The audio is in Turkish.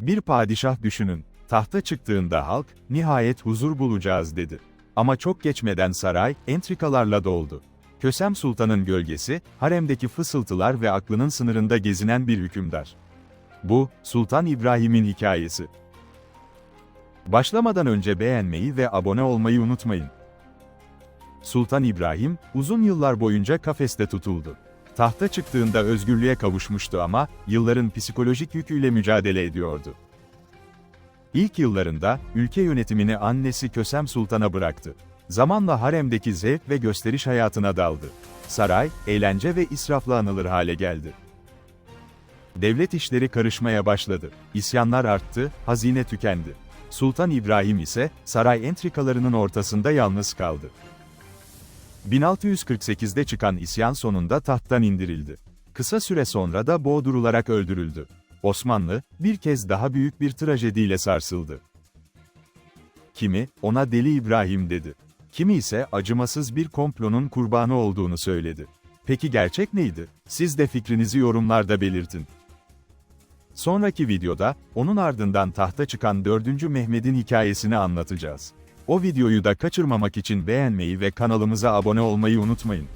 Bir padişah düşünün, tahta çıktığında halk, nihayet huzur bulacağız dedi. Ama çok geçmeden saray, entrikalarla doldu. Kösem Sultan'ın gölgesi, haremdeki fısıltılar ve aklının sınırında gezinen bir hükümdar. Bu, Sultan İbrahim'in hikayesi. Başlamadan önce beğenmeyi ve abone olmayı unutmayın. Sultan İbrahim, uzun yıllar boyunca kafeste tutuldu. Tahta çıktığında özgürlüğe kavuşmuştu ama, yılların psikolojik yüküyle mücadele ediyordu. İlk yıllarında, ülke yönetimini annesi Kösem Sultan'a bıraktı. Zamanla haremdeki zevk ve gösteriş hayatına daldı. Saray, eğlence ve israfla anılır hale geldi. Devlet işleri karışmaya başladı. İsyanlar arttı, hazine tükendi. Sultan İbrahim ise, saray entrikalarının ortasında yalnız kaldı. 1648'de çıkan isyan sonunda tahttan indirildi. Kısa süre sonra da boğdurularak öldürüldü. Osmanlı, bir kez daha büyük bir trajediyle sarsıldı. Kimi, ona Deli İbrahim dedi. Kimi ise acımasız bir komplonun kurbanı olduğunu söyledi. Peki gerçek neydi? Siz de fikrinizi yorumlarda belirtin. Sonraki videoda, onun ardından tahta çıkan 4. Mehmet'in hikayesini anlatacağız. O videoyu da kaçırmamak için beğenmeyi ve kanalımıza abone olmayı unutmayın.